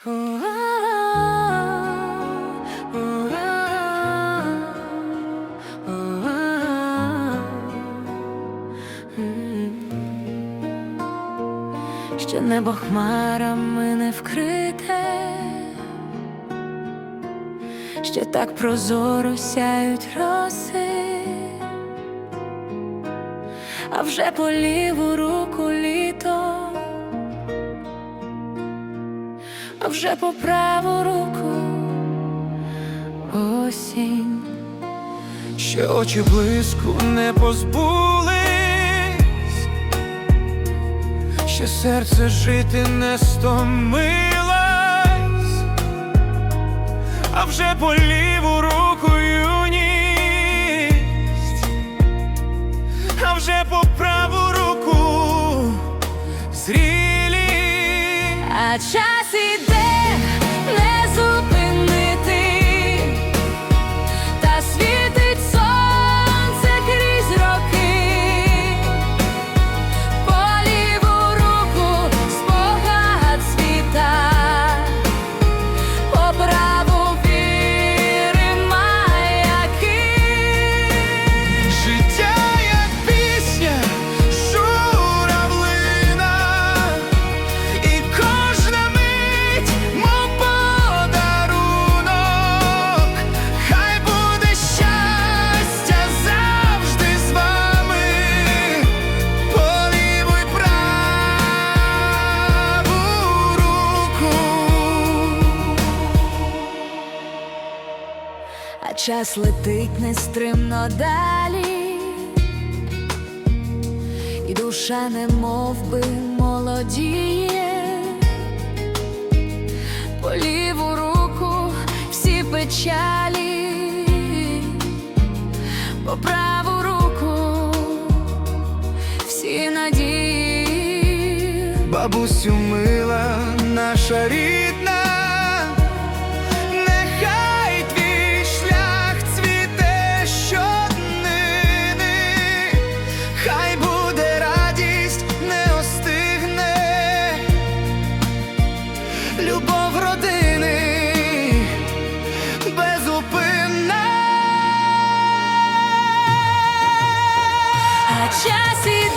Ще небо хмарами не вкрите, ще так прозоро сяють роси, а вже по ліву руку літо, вже по праву руку. Осінь. Ще очі блиску не позбулись, ще серце жити не стомилось, а вже по А час іде час летить нестримно далі, і душа не би молодіє, по ліву руку всі печалі, по праву руку всі надії. Бабусю мила, наша рідна, любов родини безупинна, а час іде.